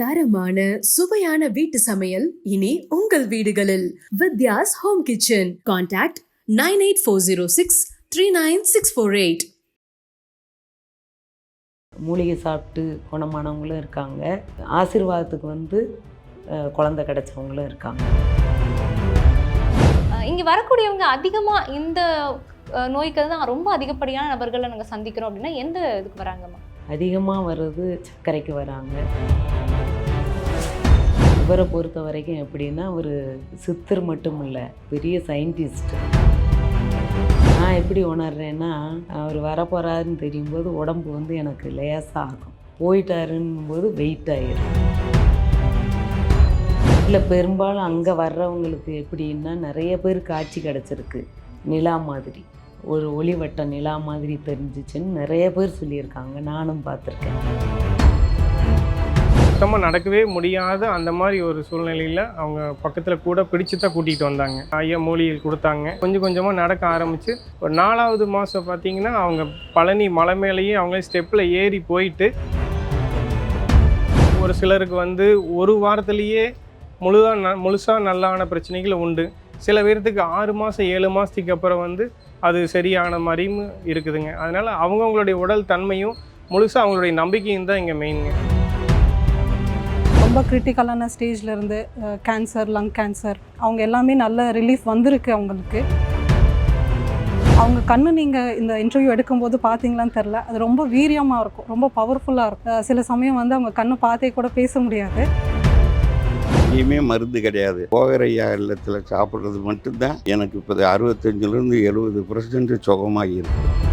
தரமான சுவையான வீட்டு சமையல் இனி உங்கள் வீடுகளில். Vidya's home kitchen. Contact nine eight four zero six three nine six four eight. மூலிகை சாப்பிட்டு குணமானவங்களும் இருக்காங்க. ஆசீர்வாதத்துக்கு வந்து குழந்தை கிடைச்சவங்களும் இருக்காங்க. இங்க வரக்கூடியவங்க அதிகமா இந்த நோய்க்கு தான் ரொம்ப அதிகப்படியான நபர்களை நாங்க சந்திக்கிறோம் அப்படின்னா எந்த இதுக்கு வராங்கம்மா? அதிகமாக வர்றது சர்க்கரைக்கு வராங்க. இவரை பொறுத்த வரைக்கும் எப்படின்னா ஒரு சித்தர் மட்டும் இல்லை பெரிய சயின்டிஸ்ட் நான் எப்படி உணர்றேன்னா அவர் வரப்போகிறாருன்னு தெரியும் போது உடம்பு வந்து எனக்கு லேசாக ஆகும். போயிட்டாருன்னும் போது வெயிட் ஆகிடும் இல்லை பெரும்பாலும் அங்கே வர்றவங்களுக்கு எப்படின்னா நிறைய பேர் காட்சி கிடச்சிருக்கு. நிலா மாதிரி. ஒரு ஒளிவட்ட நிலா மாதிரி தெரிஞ்சிச்சுன்னு நிறைய பேர் சொல்லியிருக்காங்க. நானும் பார்த்துருக்கேன். சுத்தமாக நடக்கவே முடியாத அந்த மாதிரி ஒரு சூழ்நிலையில் அவங்க பக்கத்தில் கூட பிடிச்சு தான் கூட்டிகிட்டு வந்தாங்க. ஐயா மூலிகள் கொடுத்தாங்க. கொஞ்சம் கொஞ்சமாக நடக்க ஆரம்பித்து ஒரு நாலாவது மாதம் பார்த்தீங்கன்னா அவங்க பழனி மலை மேலேயே அவங்களே ஸ்டெப்பில் ஏறி போயிட்டு ஒரு சிலருக்கு வந்து ஒரு வாரத்துலேயே முழுதாக ந முழுசாக நல்லான பிரச்சனைகள் உண்டு. சில பேர்த்துக்கு ஆறு மாதம் ஏழு மாதத்துக்கு அப்புறம் வந்து அது சரியான மாதிரியும் இருக்குதுங்க. அதனால் அவங்கவுங்களுடைய உடல் தன்மையும் முழுசாக அவங்களுடைய நம்பிக்கையும் தான் இங்கே மெயினுங்க ரொம்ப கிரிட்டிக்கலான ஸ்டேஜில் இருந்து கேன்சர் லங் கேன்சர் அவங்க எல்லாமே நல்ல ரிலீஃப் வந்திருக்கு அவங்களுக்கு. அவங்க கண்ணு நீங்கள் இந்த இன்டர்வியூ எடுக்கும்போது பார்த்தீங்களான்னு தெரில அது ரொம்ப வீரியமாக இருக்கும் ரொம்ப பவர்ஃபுல்லாக இருக்கும். சில சமயம் வந்து அவங்க கண்ணு பார்த்தே கூட பேச முடியாது. எங்கேயுமே மருந்து கிடையாது. போகரையா இல்லத்தில் சாப்பிட்றது மட்டும்தான் எனக்கு இப்போ அறுபத்தஞ்சிலேருந்து எழுபது பர்சன்ட் சுகமாக இருக்குது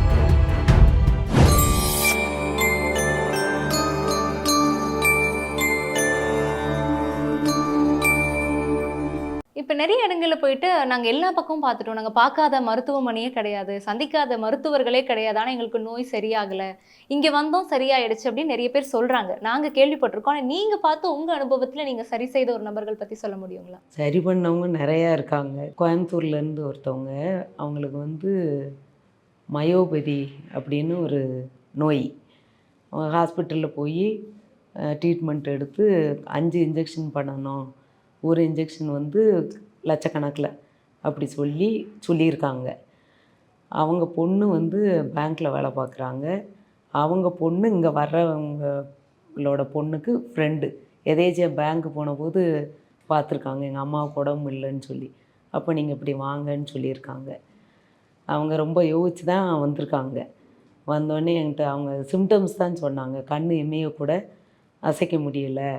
இப்போ நிறைய இடங்களில் போயிட்டு நாங்கள் எல்லா பக்கமும் பார்த்துட்டோம். நாங்கள் பார்க்காத மருத்துவமனையே கிடையாது. சந்திக்காத மருத்துவர்களே கிடையாது. ஆனால் எங்களுக்கு நோய் சரியாகலை. இங்கே வந்தோம் சரியாயிடுச்சு அப்படின்னு நிறைய பேர் சொல்கிறாங்க நாங்கள் கேள்விப்பட்டிருக்கோம். ஆனால் நீங்கள் பார்த்து உங்கள் அனுபவத்தில் நீங்கள் சரி செய்த ஒரு நபர்கள் பற்றி சொல்ல முடியுங்களா? சரி பண்ணவங்க நிறையா இருக்காங்க. கோயம்புத்தூர்லேருந்து ஒருத்தவங்க அவங்களுக்கு வந்து மயோபதி அப்படின்னு ஒரு நோய். ஹாஸ்பிட்டலில் போய் ட்ரீட்மெண்ட் எடுத்து அஞ்சு இன்ஜெக்ஷன் பண்ணணும். ஒரு இன்ஜெக்ஷன் வந்து லட்சக்கணக்கில் அப்படி சொல்லி சொல்லியிருக்காங்க. அவங்க பொண்ணு வந்து பேங்க்கில் வேலை பார்க்குறாங்க. அவங்க பொண்ணு இங்கே வர்றவங்களோட பொண்ணுக்கு ஃப்ரெண்டு எதேச்சியாக பேங்க்கு போன போது பார்த்துருக்காங்க. எங்கள் அம்மாவுக்கு உடம்பு இல்லைன்னு சொல்லி. அப்போ நீங்கள் இப்படி வாங்கன்னு சொல்லியிருக்காங்க. அவங்க ரொம்ப யோசிச்சு தான் வந்திருக்காங்க. வந்தோடனே என்கிட்ட அவங்க சிம்டம்ஸ் தான் சொன்னாங்க. கண் இமைய கூட அசைக்க முடியலை.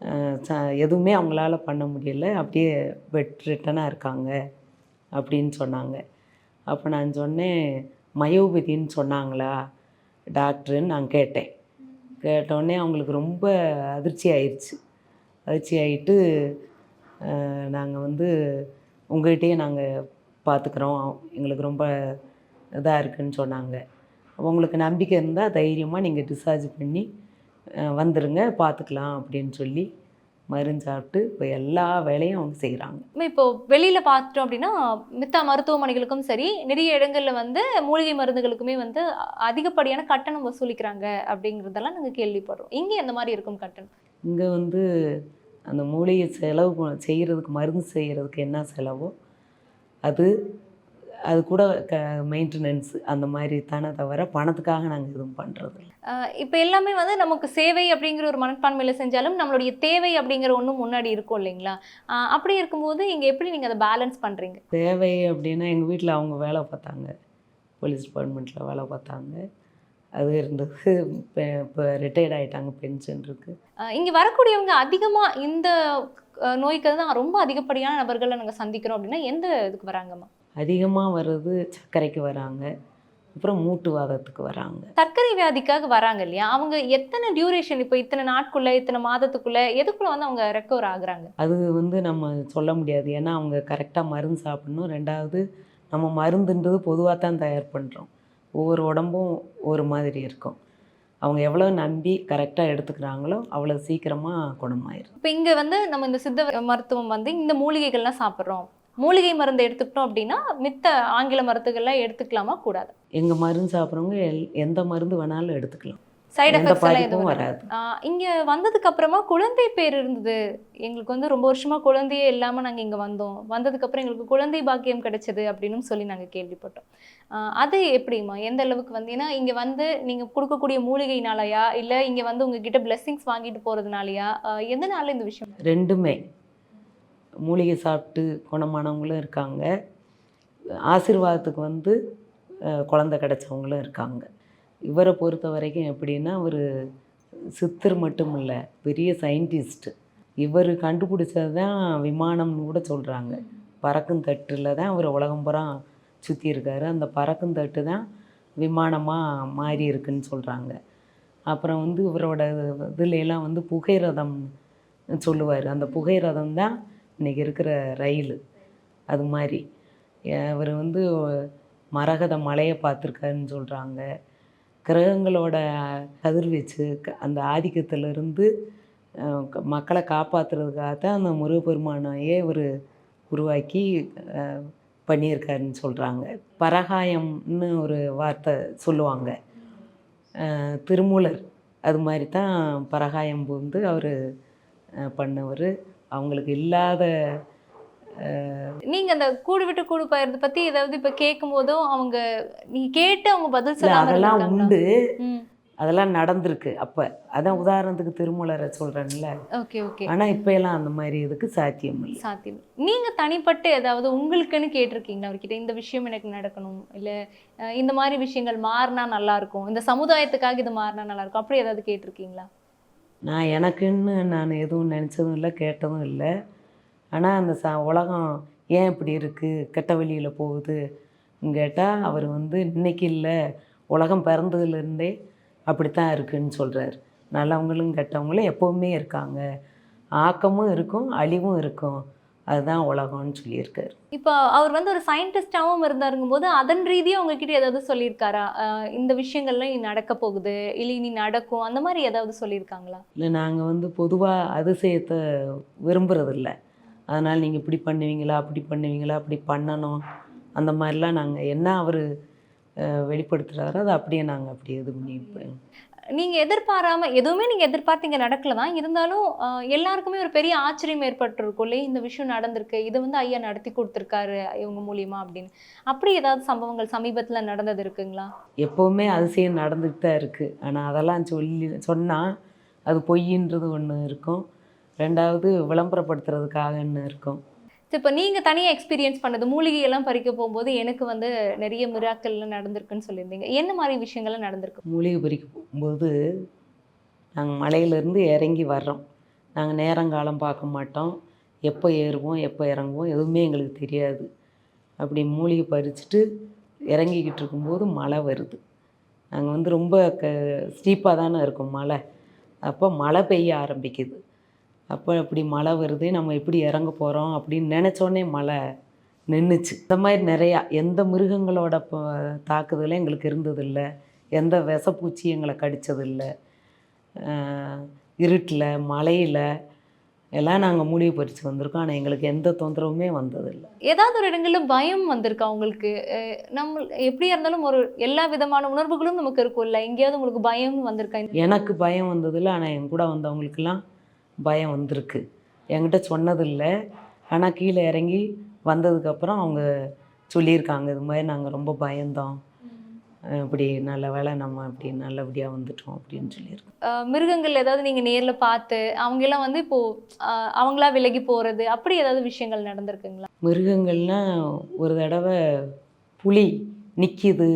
ச- எதுவுமே அவங்களால பண்ண முடியல. அப்படியே பெட் ரிட்டனாக இருக்காங்க அப்படின்னு சொன்னாங்க. அப்போ நான் சொன்னேன் மயோபதின்னு சொன்னாங்களா? டாக்டருன்னு நான் கேட்டேன். கேட்டோடனே அவங்களுக்கு ரொம்ப அதிர்ச்சி ஆயிடுச்சு அதிர்ச்சி ஆகிட்டு நாங்கள் வந்து உங்கள்கிட்டயே நாங்கள் பார்த்துக்குறோம் எங்களுக்கு ரொம்ப இதாக இருக்குன்னு சொன்னாங்க. உங்களுக்கு நம்பிக்கை இருந்தால் தைரியமாக நீங்கள் டிஸ்சார்ஜ் பண்ணி அஹ், வந்துருங்க பார்த்துக்கலாம் அப்படின்னு சொல்லி மருந்து சாப்பிட்டு இப்போ எல்லா வேலையும் அவங்க செய்கிறாங்க இப்போ வெளியில பார்த்துட்டோம் அப்படின்னா மித்த மருத்துவமனைகளுக்கும் சரி நிறைய இடங்கள்ல வந்து மூலிகை மருந்துகளுக்குமே வந்து அதிகப்படியான கட்டணம் வசூலிக்கிறாங்க அப்படிங்கறதெல்லாம் நாங்க கேள்விப்படுறோம். இங்க எந்த மாதிரி இருக்கும் கட்டணம்? இங்கே வந்து அந்த மூலிகை செலவு செய்கிறதுக்கு மருந்து செய்கிறதுக்கு என்ன செலவோ அது அது கூட க மெயின்டெனன்ஸ் அந்த மாதிரி தானே தவிர பணத்துக்காக நாங்கள் எதுவும் பண்ணுறது அஹ் இப்போ எல்லாமே வந்து நமக்கு சேவை அப்படிங்கிற ஒரு மனப்பான்மையில செஞ்சாலும் நம்மளுடைய தேவை அப்படிங்கிற ஒண்ணும் முன்னாடி இருக்கும் இல்லைங்களா? அப்படி இருக்கும்போது இங்க எப்படி நீங்க அதை பேலன்ஸ் பண்றீங்க? தேவை அப்படின்னா எங்கள் வீட்டில் அவங்க வேலை பார்த்தாங்க. போலீஸ் டிபார்ட்மெண்ட்டில் வேலை பார்த்தாங்க. அது இருந்தது. இப்போ இப்போ ரிட்டையர்ட் ஆகிட்டாங்க பென்ஷன் இருக்குது இங்க வரக்கூடியவங்க அதிகமா இந்த நோய்க்கு தான் ரொம்ப அதிகப்படியான நபர்களை நாங்க சந்திக்கிறோம் அப்படின்னா எந்த இதுக்கு வராங்கம்மா? அதிகமாக வர்றது சர்க்கரைக்கு வராங்க. அப்புறம் மூட்டுவாதத்துக்கு வராங்க. சர்க்கரை வியாதிக்காக வராங்க இல்லையா? அவங்க எத்தனை டியூரேஷன் இப்போ இத்தனை நாட்குள்ள இத்தனை மாதத்துக்குள்ள எதுக்குள்ள வந்து அவங்க ரெக்கவர் ஆகுறாங்க? அது வந்து நம்ம சொல்ல முடியாது. ஏன்னா அவங்க கரெக்டாக மருந்து சாப்பிடணும். ரெண்டாவது நம்ம மருந்துன்றது பொதுவாக தான் தயார் பண்ணுறோம் ஒவ்வொரு உடம்பும் ஒரு மாதிரி இருக்கும். அவங்க எவ்வளோ நம்பி கரெக்டாக எடுத்துக்கிறாங்களோ அவ்வளோ சீக்கிரமாக குணமாயிரும். இப்போ இங்க வந்து நம்ம இந்த சித்த மருத்துவம் வந்து இந்த மூலிகைகள்லாம் சாப்பிட்றோம். மூலிகை மருந்து எடுத்துக்கிட்டோம் அப்படின்னா மித்த ஆங்கில மருந்துகள்லாம் எடுத்துக்கலாமா? கூடாது. எங்கள் மருந்து சாப்பிட்றவங்க எல் எந்த மருந்து வேணாலும் எடுத்துக்கலாம். சைடு எஃபெக்ட்ஸ் எதுவும் வராது. இங்க வந்ததுக்கு அப்புறமா குழந்தை பேர் இருந்தது. எங்களுக்கு வந்து ரொம்ப வருஷமா குழந்தையே இல்லாம நாங்க இங்க வந்தோம். வந்ததுக்கு அப்புறம் எங்களுக்கு குழந்தை பாக்கியம் கிடைச்சது அப்படின்னு சொல்லி நாங்க கேள்விப்பட்டோம். அது எப்படிம்மா? எந்த அளவுக்கு வந்து ஏன்னா இங்க வந்து நீங்க கொடுக்கக்கூடிய மூலிகைனாலயா? இல்ல இங்க வந்து உங்ககிட்ட blessings வாங்கிட்டு போறதுனாலயா? ஆஹ் எதனால இந்த விஷயம்? ரெண்டுமே. மூலிகை சாப்பிட்டு குணமானவங்களும் இருக்காங்க. ஆசீர்வாதத்துக்கு வந்து குழந்த குழந்தை இருக்காங்க. இவரை பொறுத்த வரைக்கும் எப்படின்னா அவர் சித்தர் மட்டும் இல்லை பெரிய சயின்டிஸ்ட்டு இவர் கண்டுபிடிச்சது தான் விமானம்னு கூட சொல்கிறாங்க பறக்கும் தட்டில் தான் அவர் உலகம் புறம் சுற்றி அந்த பறக்கும் தட்டு தான் விமானமாக மாறி இருக்குன்னு சொல்கிறாங்க அப்புறம் வந்து இவரோட இதுல வந்து புகை ரதம் சொல்லுவார். அந்த புகை ரதம் தான் இன்றைக்கி இருக்கிற ரயில் அது மாதிரி. அவர் வந்து மரகத மலையை பார்த்துருக்காருன்னு சொல்கிறாங்க கிரகங்களோட கதிர்வீச்சு க- அந்த ஆதிக்கத்திலிருந்து மக்களை காப்பாற்றுறதுக்காக தான் அந்த முருகப்பெருமானையே ஒரு உருவாக்கி பண்ணியிருக்காருன்னு சொல்கிறாங்க பரகாயம்னு ஒரு வார்த்தை சொல்லுவாங்க. திருமூலர் அது மாதிரி தான் பரகாயம் வந்து அவர் பண்ணவர். அவங்களுக்கு இல்லாத நீங்க அந்த கூடு விட்டு கூடு பயிர்றது பத்தி ஏதாவது இப்ப கேட்கும் போதும் அவங்க நீங்க கேட்டு அவங்க பதில் சொல்லாம அதெல்லாம்? உண்டு. அதெல்லாம் நடந்திருக்கு. அப்போ அதான் உதாரணத்துக்கு திருமூலரை சொல்கிறேன்ல ஓகே ஓகே. ஆனால் இப்போ எல்லாம் அந்த மாதிரி இதுக்கு சாத்தியம் இல்லை. சாத்தியம். நீங்க தனிப்பட்டு ஏதாவது உங்களுக்குன்னு கேட்டிருக்கீங்களா அவர்கிட்ட இந்த விஷயம் எனக்கு நடக்கணும்? இல்ல இந்த மாதிரி விஷயங்கள் மாறினா நல்லா இருக்கும்? இந்த சமுதாயத்துக்காக இது மாறினா நல்லா இருக்கும்? அப்படி ஏதாவது கேட்டிருக்கீங்களா? நான் எனக்குன்னு நான் எதுவும் நினச்சதும் இல்லை கேட்டதும் இல்லை. ஆனால் அந்த ச உலகம் ஏன் இப்படி இருக்குது கெட்ட வழியில் போகுது. கேட்டால் அவர் வந்து இன்னைக்கு இல்லை. உலகம் பிறந்ததுலேருந்தே அப்படித்தான் இருக்குன்னு சொல்கிறார் நல்லவங்களும் கெட்டவங்களும் எப்போவுமே இருக்காங்க. ஆக்கமும் இருக்கும் அழிவும் இருக்கும். அதுதான் உலகம்னு சொல்லியிருக்காரு. இப்போ அவர் வந்து ஒரு சயின்டிஸ்டாவும் இருந்தாருங்கும் போது அதன் ரீதியா உங்ககிட்ட ஏதாவது சொல்லியிருக்காரா? இந்த விஷயங்கள்லாம் இனி நடக்க போகுது இல்லை இனி நடக்கும் அந்த மாதிரி ஏதாவது சொல்லியிருக்காங்களா? இல்லை நாங்கள் வந்து பொதுவாக அதிசயத்தை விரும்புறதில்ல. அதனால் நீங்கள் இப்படி பண்ணுவீங்களா அப்படி பண்ணுவீங்களா அப்படி பண்ணணும் அந்த மாதிரிலாம் நாங்கள் என்ன அவர் வெளிப்படுத்துகிறாரோ அதை அப்படியே நாங்கள் அப்படி இது பண்ணி நீங்கள் எதிர்பாராமல் எதுவுமே நீங்கள் எதிர்பார்த்தீங்க நடக்கல தான். இருந்தாலும் எல்லாருக்குமே ஒரு பெரிய ஆச்சரியம் ஏற்பட்டிருக்கும் இல்லையே? இந்த விஷயம் நடந்திருக்கு. இது வந்து ஐயா நடத்தி கொடுத்துருக்காரு இவங்க மூலியமா அப்படின்னு. அப்படி ஏதாவது சம்பவங்கள் சமீபத்தில் நடந்தது இருக்குங்களா? எப்போவுமே அதிசயம் நடந்துட்டு தான் இருக்குது ஆனால் அதெல்லாம் சொல்லி சொன்னால் அது பொய்ன்றது ஒன்று இருக்கும். ரெண்டாவது விளம்பரப்படுத்துறதுக்காகன்னு இருக்கும். இப்போ நீங்கள் தனியாக எக்ஸ்பீரியன்ஸ் பண்ணது மூலிகையெல்லாம் பறிக்க போகும்போது எனக்கு வந்து நிறைய மிராக்கள்லாம் நடந்திருக்குன்னு சொல்லியிருந்தீங்க. என்ன மாதிரி விஷயங்கள்லாம் நடந்திருக்கு? மூலிகை பறிக்க போகும்போது நாங்கள் மலையிலேருந்து இறங்கி வர்றோம். நாங்கள் நேரங்காலம் பார்க்க மாட்டோம். எப்போ ஏறுவோம் எப்போ இறங்குவோம் எதுவுமே எங்களுக்கு தெரியாது. அப்படி மூலிகை பறிச்சுட்டு இறங்கிக்கிட்டு இருக்கும்போது மழை வருது. நாங்கள் வந்து ரொம்ப க ஸ்டீப்பாக தானே இருக்கும் மழை. அப்போ மழை பெய்ய ஆரம்பிக்குது. அப்போ இப்படி மழை வருது நம்ம எப்படி இறங்க போகிறோம் அப்படின்னு நினச்சோடனே மழை நின்றுச்சு இந்த மாதிரி நிறையா எந்த மிருகங்களோட ப தாக்குதலும் எங்களுக்கு இருந்ததில்லை. எந்த விஷப்பூச்சி எங்களை கடித்ததில்லை இருட்டில் மழையில் எல்லாம் நாங்கள் மூலிகை பறித்து வந்திருக்கோம். ஆனால் எங்களுக்கு எந்த தொந்தரவுமே வந்ததில்லை. ஏதாவது ஒரு இடங்கள்ல பயம் வந்திருக்கா உங்களுக்கு? நம்ம எப்படியா இருந்தாலும் ஒரு எல்லா விதமான உணர்வுகளும் நமக்கு இருக்கும்ல எங்கேயாவது உங்களுக்கு பயம் வந்திருக்கா எனக்கு பயம் வந்ததில்லை. ஆனால் என் கூட வந்தவங்களுக்கெல்லாம் பயம் வந்திருக்கு. என்கிட்ட சொன்னதில்லை. ஆனால் கீழே இறங்கி வந்ததுக்கப்புறம் அவங்க சொல்லியிருக்காங்க இது மாதிரி நாங்கள் ரொம்ப பயந்தோம் இப்படி நல்ல வேளை நம்ம இப்படி நல்லபடியாக வந்துட்டோம் அப்படின்னு சொல்லியிருக்கோம் மிருகங்கள் ஏதாவது நீங்க நேர்ல பார்த்து அவங்க எல்லாம் வந்து இப்போ அஹ் அவங்களா விலகி போறது அப்படி ஏதாவது விஷயங்கள் நடந்திருக்குங்களா? மிருகங்கள்னால் ஒரு தடவை புலி நிற்கிது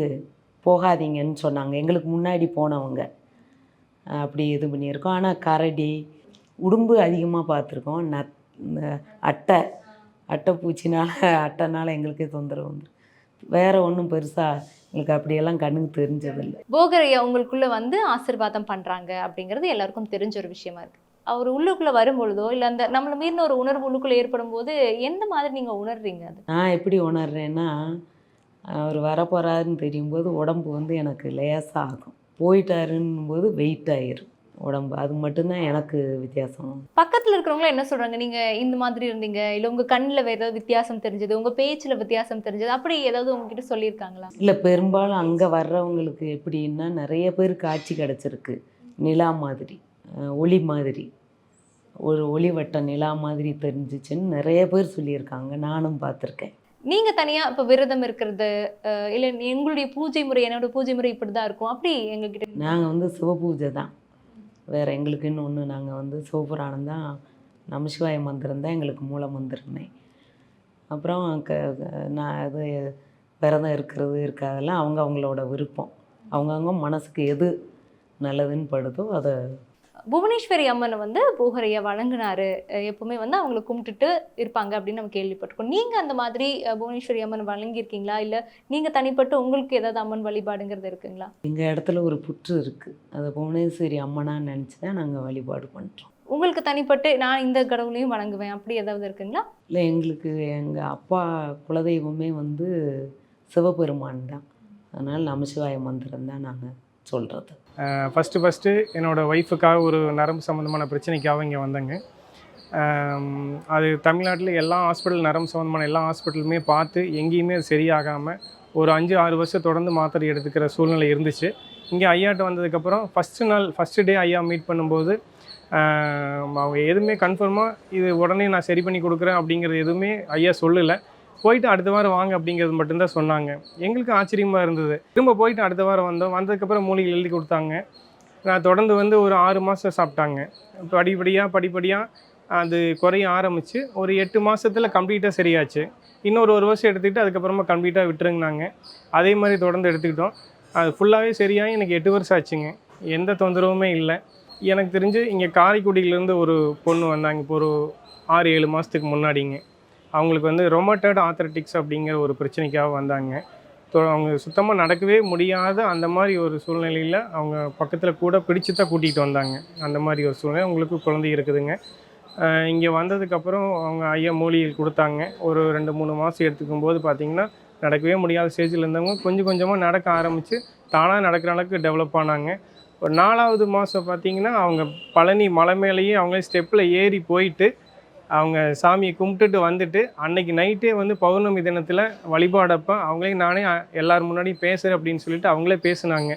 போகாதீங்கன்னு சொன்னாங்க. எங்களுக்கு முன்னாடி போனவங்க. அப்படி இது பண்ணியிருக்கோம். ஆனால் கரடி உடும்பு அதிகமாக பார்த்துருக்கோம். நத் இந்த அட்டை அட்டை பூச்சினால அட்டைனால எங்களுக்கே தொந்தரவு வந்து வேறு ஒன்றும் பெருசாக எங்களுக்கு அப்படியெல்லாம் கண்ணுக்கு தெரிஞ்சதில்லை. போகரையா உங்களுக்குள்ள வந்து ஆசீர்வாதம் பண்றாங்க அப்படிங்கிறது எல்லாருக்கும் தெரிஞ்ச ஒரு விஷயமா இருக்கு. அவர் உள்ளுக்குள்ள வரும்பொழுதோ இல்ல அந்த நம்மள மீறின ஒரு உணர்வு உள்ளுக்குள்ள ஏற்படும் போது எந்த மாதிரி நீங்க உணர்றீங்க அது? நான் எப்படி உணர்றேன்னா அவர் வரப்போகிறாருன்னு தெரியும்போது உடம்பு வந்து எனக்கு லேசாக ஆகும் போயிட்டாருன்னும் போது வெயிட் ஆயிரும். உடம்பு. அது மட்டும்தான் எனக்கு வித்தியாசம். பக்கத்துல இருக்கிறவங்க என்ன சொல்றாங்க? நீங்க இந்த மாதிரி இருந்தீங்க. இல்ல உங்க கண்ணுல வேற ஏதாவது வித்தியாசம் தெரிஞ்சது? உங்க பேச்சுல வித்தியாசம் தெரிஞ்சது? அப்படி ஏதாவது உங்ககிட்ட சொல்லியிருக்காங்களா? இல்லை பெரும்பாலும் அங்கே வர்றவங்களுக்கு எப்படின்னா நிறைய பேர் காட்சி கிடச்சிருக்கு. நிலா மாதிரி. ஒளி மாதிரி. ஒரு ஒளிவட்ட நிலா மாதிரி தெரிஞ்சிச்சுன்னு நிறைய பேர் சொல்லியிருக்காங்க. நானும் பார்த்துருக்கேன். நீங்க தனியா இப்ப விரதம் இருக்கிறது இல்ல எங்களுடைய பூஜை முறை என்னோட பூஜை முறை இப்படிதான் இருக்கும். அப்படி எங்ககிட்ட நாங்கள் வந்து சிவபூஜை தான். வேறு எங்களுக்குன்னு ஒன்று நாங்கள் வந்து சிவபுராணம் தான் நமசிவாய மந்திரம் தான் எங்களுக்கு மூல மந்திரமே. அப்புறம் க க- நான் அது விரதம் இருக்கிறது இருக்காதெல்லாம் அவங்க அவங்களோட விருப்பம். அவங்கவுங்க மனசுக்கு எது நல்லதுன்னு படுதோ அதை புவனேஸ்வரி அம்மனை வந்து பூஹரையா வழங்கினாரு அஹ் எப்பவுமே வந்து அவங்கள கும்பிட்டுட்டு இருப்பாங்க அப்படின்னு நம்ம கேள்விப்பட்டிருக்கோம். நீங்க அந்த மாதிரி புவனேஸ்வரி அம்மன் வழங்கியிருக்கீங்களா இல்ல நீங்க தனிப்பட்டு உங்களுக்கு ஏதாவது அம்மன் வழிபாடுங்கிறது இருக்குங்களா? எங்கள் இடத்துல ஒரு புற்று இருக்குது அதை புவனேஸ்வரி அம்மனான்னு நினச்சி தான் நாங்கள் வழிபாடு பண்ணுறோம் உங்களுக்கு தனிப்பட்டு நான் இந்த கடவுளையும் வணங்குவேன். அப்படி ஏதாவது இருக்குங்களா? இல்லை எங்களுக்கு எங்கள் அப்பா குலதெய்வமே வந்து சிவபெருமான் தான். அதனால் நமசிவாய மந்திரம் தான் நாங்கள் சொல்கிறது ஃபஸ்ட்டு ஃபஸ்ட்டு என்னோடய ஒய்ஃபுக்காக ஒரு நரம்பு சம்மந்தமான பிரச்சனைக்காக இங்கே வந்தேங்க. அது தமிழ்நாட்டில் எல்லா ஹாஸ்பிட்டல் நரம்பு சம்மந்தமான எல்லா ஹாஸ்பிட்டலுமே பார்த்து எங்கேயுமே அது சரியாகாமல் ஒரு அஞ்சு ஆறு வருஷம் தொடர்ந்து மாத்திரை எடுத்துக்கிற சூழ்நிலை இருந்துச்சு. இங்கே ஐயாட்ட வந்ததுக்கப்புறம் ஃபஸ்ட்டு நாள் ஃபஸ்ட்டு டே ஐயா மீட் பண்ணும்போது அவங்க எதுவுமே கன்ஃபார்மாக இது உடனே நான் சரி பண்ணி கொடுக்குறேன் அப்படிங்கிறது எதுவுமே ஐயா சொல்லலை. போயிட்டு அடுத்த வாரம் வாங்க அப்படிங்கிறது மட்டும்தான் சொன்னாங்க. எங்களுக்கு ஆச்சரியமாக இருந்தது. திரும்ப போயிட்டு அடுத்த வாரம் வந்தோம். வந்ததுக்கப்புறம் மூலிகை எழுதி கொடுத்தாங்க. நான் தொடர்ந்து வந்து ஒரு ஆறு மாதம் சாப்பிட்டாங்க. படிப்படியாக படிப்படியாக அது குறைய ஆரம்பித்து ஒரு எட்டு மாதத்தில் கம்ப்ளீட்டாக சரியாச்சு. இன்னொரு ஒரு வருஷம் எடுத்துக்கிட்டு அதுக்கப்புறமா கம்ப்ளீட்டாக விட்டுருங்கனாங்க அதே மாதிரி தொடர்ந்து எடுத்துக்கிட்டோம். அது ஃபுல்லாகவே சரியாகி எனக்கு எட்டு வருஷம் ஆச்சுங்க. எந்த தொந்தரவுமே இல்லை. எனக்கு தெரிஞ்சு இங்கே காரைக்குடியிலேருந்து ஒரு பொண்ணு வந்தாங்க. இப்போ ஒரு ஆறு ஏழு மாதத்துக்கு முன்னாடிங்க. அவங்களுக்கு வந்து ரொமட்டட் ஆத்தரட்டிக்ஸ் அப்படிங்கிற ஒரு பிரச்சனைக்காக வந்தாங்க. அவங்க சுத்தமாக நடக்கவே முடியாத அந்த மாதிரி ஒரு சூழ்நிலையில் அவங்க பக்கத்தில் கூட பிடிச்சி தான் கூட்டிகிட்டு வந்தாங்க. அந்த மாதிரி ஒரு சூழ்நிலை. அவங்களுக்கு குழந்தை இருக்குதுங்க. இங்கே வந்ததுக்கப்புறம் அவங்க ஐயா மூலிகை கொடுத்தாங்க. ஒரு ரெண்டு மூணு மாதம் எடுத்துக்கும் போது பார்த்திங்கன்னா நடக்கவே முடியாத ஸ்டேஜில் இருந்தவங்க கொஞ்சம் கொஞ்சமாக நடக்க ஆரம்பித்து தானாக நடக்கிற அளவுக்கு டெவலப் ஆனாங்க. ஒரு நாலாவது மாதம் பார்த்திங்கன்னா அவங்க பழனி மலை மேலேயே அவங்களே ஸ்டெப்பில் ஏறி போயிட்டு அவங்க சாமியை கும்பிட்டுட்டு வந்துட்டு அன்னைக்கு நைட்டே வந்து பௌர்ணமி தினத்தில் வழிபாடப்போ அவங்களே நானே எல்லார் முன்னாடியும் பேசுகிறேன் அப்படின்னு சொல்லிட்டு அவங்களே பேசுனாங்க.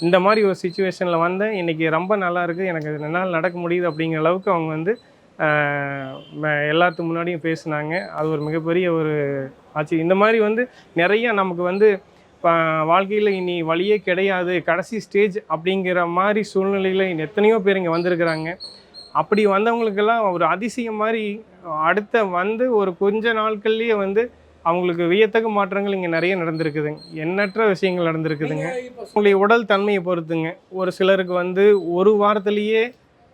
இந்த மாதிரி ஒரு சுச்சுவேஷனில் வந்தேன் இன்றைக்கி ரொம்ப நல்லா இருக்குது எனக்கு அது என்னால் நடக்க முடியுது அப்படிங்கிற அளவுக்கு அவங்க வந்து ம- எல்லாத்து முன்னாடியும் பேசுனாங்க. அது ஒரு மிகப்பெரிய ஒரு ஆச்சு. இந்த மாதிரி வந்து நிறைய நமக்கு வந்து வாழ்க்கையில் இனி வழியே கிடையாது. கடைசி ஸ்டேஜ் அப்படிங்கிற மாதிரி சூழ்நிலையில் எத்தனையோ பேர் இங்கே வந்திருக்கிறாங்க. அப்படி வந்தவங்களுக்கெல்லாம் ஒரு அதிசயம் மாதிரி அடுத்த வந்து ஒரு கொஞ்ச நாட்கள்லேயே வந்து அவங்களுக்கு வியத்தக்க மாற்றங்கள் இங்கே நிறைய நடந்திருக்குதுங்க. எண்ணற்ற விஷயங்கள் நடந்திருக்குதுங்க. உங்களுடைய உடல் தன்மையை பொறுத்துங்க. ஒரு சிலருக்கு வந்து ஒரு வாரத்திலேயே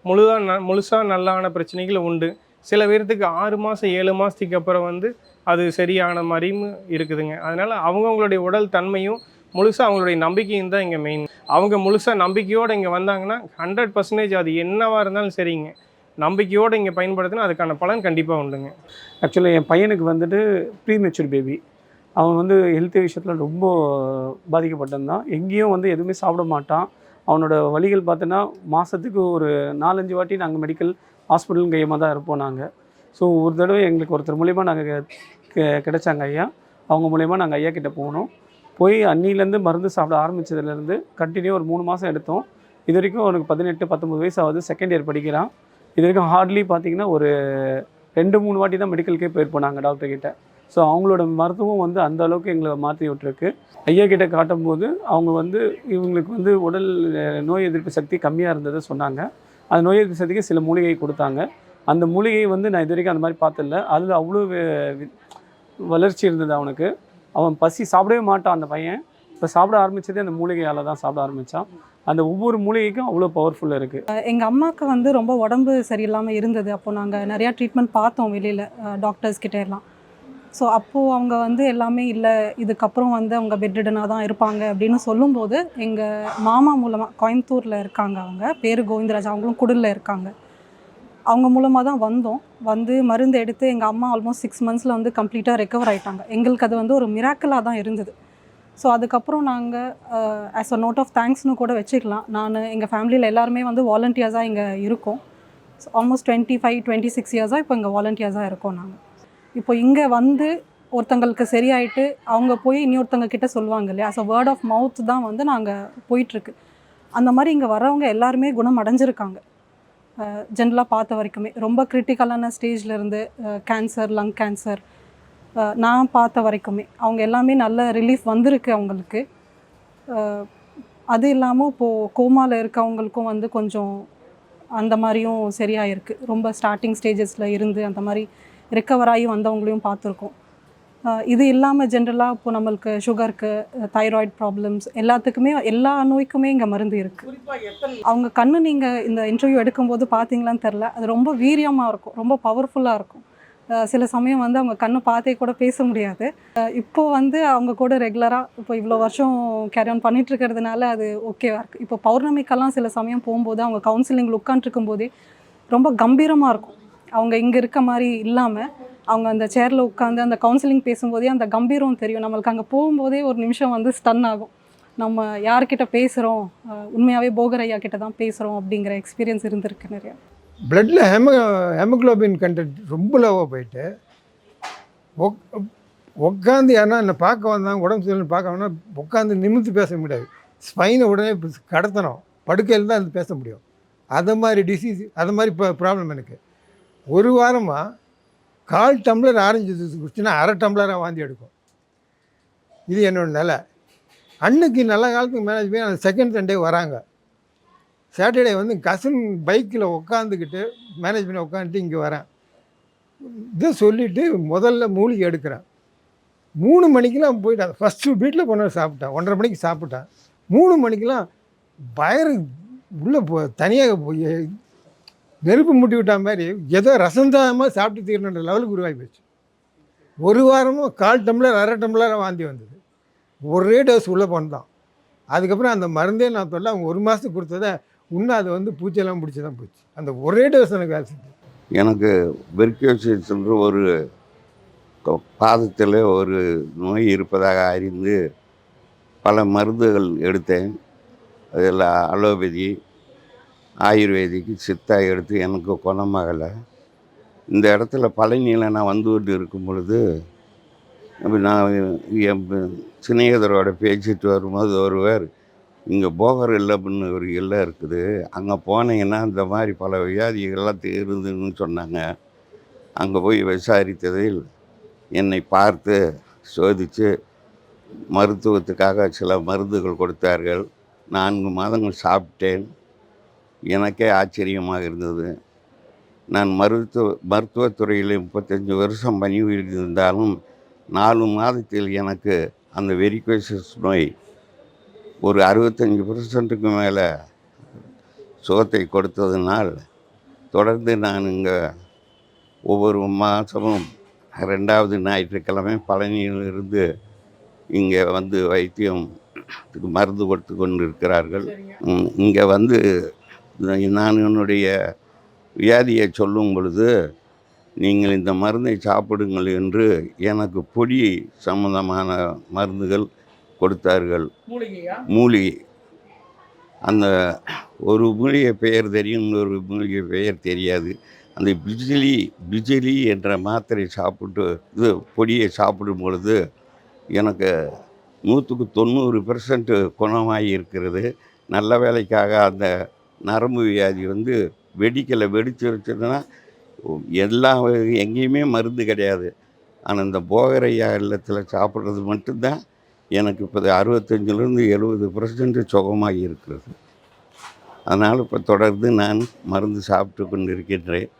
முழுதாக ந முழுசாக நல்லான பிரச்சனைகள் உண்டு. சில பேர்த்துக்கு ஆறு மாதம் ஏழு மாதத்துக்கு அப்புறம் வந்து அது சரியான மாதிரியும் இருக்குதுங்க. அதனால் அவங்கவுங்களுடைய உடல் தன்மையும் முழுசாக அவங்களுடைய நம்பிக்கையும் தான் இங்கே மெயின் அவங்க முழுசாக நம்பிக்கையோடு இங்கே வந்தாங்கன்னா ஹண்ட்ரட் பர்சன்டேஜ் அது என்னவாக இருந்தாலும் சரிங்க. நம்பிக்கையோடு இங்கே பயன்படுத்தினா அதுக்கான பலன் கண்டிப்பாக உண்டுங்க. ஆக்சுவலாக என் பையனுக்கு வந்துட்டு ப்ரீ மெச்சூர் பேபி அவன் வந்து ஹெல்த் விஷயத்தில் ரொம்ப பாதிக்கப்பட்டிருந்தான். எங்கேயும் வந்து எதுவுமே சாப்பிட மாட்டான். அவனோட வழிகள் பார்த்தோன்னா மாதத்துக்கு ஒரு நாலஞ்சு வாட்டி நாங்கள் மெடிக்கல் ஹாஸ்பிட்டல் கையமாக தான் இருப்போம் நாங்கள் ஸோ ஒரு தடவை எங்களுக்கு ஒருத்தர் மூலிமா நாங்கள் கிடைச்சாங்க ஐயா. அவங்க மூலிமா நாங்கள் ஐயா கிட்டே போனோம். போய் அன்னிலேருந்து மருந்து சாப்பிட ஆரம்பித்ததுலேருந்து கண்டினியூ ஒரு மூணு மாதம் எடுத்தோம். இது வரைக்கும் அவனுக்கு பதினெட்டு பத்தொம்பது வயசு ஆகுது. செகண்ட் இயர் படிக்கிறான். இது வரைக்கும் ஹார்ட்லி பார்த்தீங்கன்னா ஒரு ரெண்டு மூணு வாட்டி தான் மெடிக்கலுக்கே போயிருப்போம் நாங்கள் டாக்டர் கிட்ட. ஸோ அவங்களோட மருத்துவம் வந்து அந்த அளவுக்கு எங்களை மாற்றி விட்டுருக்கு. ஐயா கிட்ட காட்டும்போது அவங்க வந்து இவங்களுக்கு வந்து உடல் நோய் எதிர்ப்பு சக்தி கம்மியாக இருந்ததை சொன்னாங்க. அந்த நோய் எதிர்ப்பு சக்திக்கு சில மூலிகை கொடுத்தாங்க. அந்த மூலிகை வந்து நான் இது வரைக்கும் அந்த மாதிரி பார்த்ததில்ல. அதில் அவ்வளோ வே- வளர்ச்சி இருந்தது அவனுக்கு. அவன் பசி சாப்பிடவே மாட்டான் அந்த பையன். இப்போ சாப்பிட ஆரம்பித்ததே அந்த மூலிகையால் தான் சாப்பிட ஆரம்பித்தான் அந்த ஒவ்வொரு மூலிகைக்கும் அவ்வளோ பவர்ஃபுல்லாக இருக்குது எங்கள் அம்மாவுக்கு வந்து ரொம்ப உடம்பு சரியில்லாமல் இருந்தது. அப்போ நாங்கள் நிறையா ட்ரீட்மெண்ட் பார்த்தோம் வெளியில் டாக்டர்ஸ் கிட்ட எல்லாம். ஸோ அப்போது அவங்க வந்து எல்லாமே இல்லை இதுக்கப்புறம் வந்து அவங்க பெட்ரிடனாக தான் இருப்பாங்க அப்படின்னு சொல்லும்போது எங்கள் மாமா மூலமாக கோயம்புத்தூரில் இருக்காங்க அவங்க. பேர் கோவிந்தராஜ் அவங்களும் குடிலில் இருக்காங்க. அவங்க மூலமாக தான் வந்தோம். வந்து மருந்து எடுத்து எங்கள் அம்மா ஆல்மோஸ்ட் சிக்ஸ் மந்த்ஸில் வந்து கம்ப்ளீட்டாக ரெக்கவர் ஆகிட்டாங்க எங்களுக்கு அது வந்து ஒரு மிராக்கலாக தான் இருந்தது. ஸோ அதுக்கப்புறம் நாங்கள் ஆஸ் அ நோட் ஆஃப் தேங்க்ஸ்னு கூட வச்சுக்கலாம். நான் எங்கள் ஃபேமிலியில் எல்லாருமே வந்து வாலண்டியர்ஸாக இங்கே இருக்கோம். So almost twenty five twenty six இயர்ஸாக இப்போ இங்கே வாலண்டியர்ஸாக இருக்கோம் நாங்கள் இப்போ இங்கே வந்து ஒருத்தங்களுக்கு சரியாயிட்டு அவங்க போய் இன்னொருத்தங்க கிட்ட சொல்லுவாங்க இல்லையா? அ வேர்ட் ஆஃப் மவுத் தான் வந்து நாங்கள் போயிட்டுருக்கு அந்த மாதிரி இங்கே வரவங்க எல்லாருமே குணம் அடைஞ்சிருக்காங்க. ஜென்ரலாக பார்த்த வரைக்குமே ரொம்ப கிரிட்டிக்கலான ஸ்டேஜில் இருந்து கேன்சர் லங் கேன்சர் நான் பார்த்த வரைக்குமே அவங்க எல்லாமே நல்ல ரிலீஃப் வந்திருக்கு அவங்களுக்கு. அது இல்லாமல் இப்போது கோமாவில் இருக்கவங்களுக்கும் வந்து கொஞ்சம் அந்த மாதிரியும் சரியாயிருக்கு. ரொம்ப ஸ்டார்டிங் ஸ்டேஜஸில் இருந்து அந்த மாதிரி ரெக்கவர் ஆகி வந்தவங்களையும் பார்த்துருக்கோம். இது இல்லாமல் ஜென்ரலாக இப்போ நம்மளுக்கு சுகருக்கு தைராய்டு ப்ராப்ளம்ஸ் எல்லாத்துக்குமே எல்லா நோய்க்குமே இங்கே மருந்து இருக்குது அவங்க கண்ணு நீங்கள் இந்த இன்டர்வியூ எடுக்கும்போது பார்த்தீங்களான்னு தெரில அது ரொம்ப வீரியமாக இருக்கும் ரொம்ப பவர்ஃபுல்லாக இருக்கும். சில சமயம் வந்து அவங்க கண்ணை பார்த்தே கூட பேச முடியாது. அஹ் இப்போ வந்து அவங்க கூட ரெகுலராக இப்போ இவ்வளோ வருஷம் கேரி ஆன் பண்ணிட்டு இருக்கிறதுனால அது ஓகேவா இருக்குது இப்போ பௌர்ணமிக்கெல்லாம் சில சமயம் போகும்போது அவங்க கவுன்சிலிங்கில் உட்காந்துருக்கும் போதே ரொம்ப கம்பீரமாக இருக்கும். அவங்க இங்கே இருக்க மாதிரி இல்லாமல் அவங்க அந்த சேரில் உட்காந்து அந்த கவுன்சிலிங் பேசும்போதே அந்த கம்பீரம் தெரியும். நம்மளுக்கு அங்கே போகும்போதே ஒரு நிமிஷம் வந்து ஸ்டன் ஆகும். நம்ம யார்கிட்ட பேசுகிறோம் உண்மையாகவே போகர் ஐயா கிட்ட தான் பேசுகிறோம் அப்படிங்கிற எக்ஸ்பீரியன்ஸ் இருந்திருக்கு நிறையா. பிளட்டில் ஹெம ஹெமோக்ளோபின் கண்டென்ட் ரொம்ப லோவாக போயிட்டு. உட்காந்து யாருன்னா என்னை பார்க்க வந்தாங்க உடம்பு சரியில்லை பார்க்க வந்தால் உட்காந்து நிமிர்ந்து பேச முடியாது. ஸ்பைனை உடனே கடத்தணும். படுக்கையில் தான் அது பேச முடியும். அது மாதிரி டிசீஸ் அது மாதிரி இப்போ ப்ராப்ளம் எனக்கு. ஒரு வாரமாக கால் டம்ளர் ஆரஞ்சு ஜூஸ் குடிச்சுன்னா அரை டம்ளராக வாந்தி எடுக்கும். இது என்னோட நிலை. அன்னைக்கு நல்ல காலத்துக்கு மேனேஜ் பண்ணி அந்த செகண்ட் சண்டே வராங்க. சாட்டர்டே வந்து கசன் பைக்கில் உட்காந்துக்கிட்டு மேனேஜ் பண்ணி உட்காந்துட்டு இங்கே வரேன். இதை சொல்லிவிட்டு முதல்ல மூலிகை எடுக்கிறேன். மூணு மணிக்கெலாம் போயிட்டேன் ஃபஸ்ட்டு வீட்டில் கொண்டு சாப்பிட்டேன். ஒன்றரை மணிக்கு சாப்பிட்டேன். மூணு மணிக்கெலாம் வயிறு உள்ளே போ தனியாக போய் நெருப்பு முட்டி விட்ட மாதிரி ஏதோ ரசந்தாயமாக சாப்பிட்டு தீரணுன்ற லெவலுக்கு உருவாகி போச்சு. ஒரு வாரமும் கால் டம்ளர் அரை டம்ளராக வாந்தி வந்தது. ஒரே டோஸ் உள்ளே போனதான். அதுக்கப்புறம் அந்த மருந்தே நான் சொல்ல அவங்க ஒரு மாதத்துக்கு கொடுத்ததை இன்னும் அது வந்து பூச்செல்லாம் பிடிச்சி தான் போச்சு. அந்த ஒரே டோஸ் எனக்கு வேலை செஞ்சு எனக்கு பெர்கியோசிஸ்ன்ற ஒரு பாதத்தில் ஒரு நோய் இருப்பதாக அறிந்து பல மருந்துகள் எடுத்தேன். அதில் அலோபதி ஆயுர்வேதிக்கு சித்தா எடுத்து எனக்கு குணமாகலை. இந்த இடத்துல பழனியில் நான் வந்து கொண்டு இருக்கும் பொழுது நான் என் சிநேகிதரோட பேசிட்டு வரும்போது ஒருவர் இங்கே போகர் இல்லைன்னு ஒரு இல்லை இருக்குது. அங்கே போனீங்கன்னா இந்த மாதிரி பல வியாதிகள்லாம் தீருதுன்னு சொன்னாங்க. அங்கே போய் விசாரித்ததில் என்னை பார்த்து சோதித்து மருத்துவத்துக்காக சில மருந்துகள் கொடுத்தார்கள். நான்கு மாதங்கள் சாப்பிட்டேன். எனக்கே ஆச்சரியமாக இருந்தது. நான் மருத்துவ மருத்துவத்துறையில் முப்பத்தஞ்சு வருஷம் பணிபுரிந்திருந்தாலும் நாலு மாதத்தில் எனக்கு அந்த வெரிகோசஸ் நோய் ஒரு அறுபத்தஞ்சி பர்சன்ட்டுக்கு மேலே சுகத்தை கொடுத்ததுனால் தொடர்ந்து நான் இங்கே ஒவ்வொரு மாதமும் ரெண்டாவது ஞாயிற்றுக்கிழமை பழனியிலிருந்து இங்கே வந்து வைத்தியம் மருந்து கொடுத்து கொண்டு இருக்கிறார்கள் இங்கே வந்து நான் என்னுடைய வியாதியை சொல்லும் பொழுது நீங்கள் இந்த மருந்தை சாப்பிடுங்கள் என்று எனக்கு பொடி சம்பந்தமான மருந்துகள் கொடுத்தார்கள். மூலிகை. அந்த ஒரு மூலிகை பெயர் தெரியும் இன்னொரு மூலிகை பெயர் தெரியாது. அந்த பிஜிலி பிஜிலி என்ற மாத்திரை சாப்பிட்டு இது பொடியை சாப்பிடும் பொழுது எனக்கு நூற்றுக்கு தொண்ணூறு பெர்சன்ட் குணமாகி இருக்கிறது. நல்ல வேலைக்காக அந்த நரம்பு வியாதி வந்து வெடிக்கலை வெடிச்சிருச்சுன்னா எல்லா எங்கேயுமே மருந்து கிடையாது. ஆனால் இந்த போகரையா இல்லத்தில் சாப்பிட்றது மட்டும்தான் எனக்கு இப்போ அறுபத்தஞ்சிலேருந்து எழுபது பர்சன்ட் சுகமாகி இருக்கிறது. அதனால் இப்போ தொடர்ந்து நான் மருந்து சாப்பிட்டு கொண்டு இருக்கின்றேன்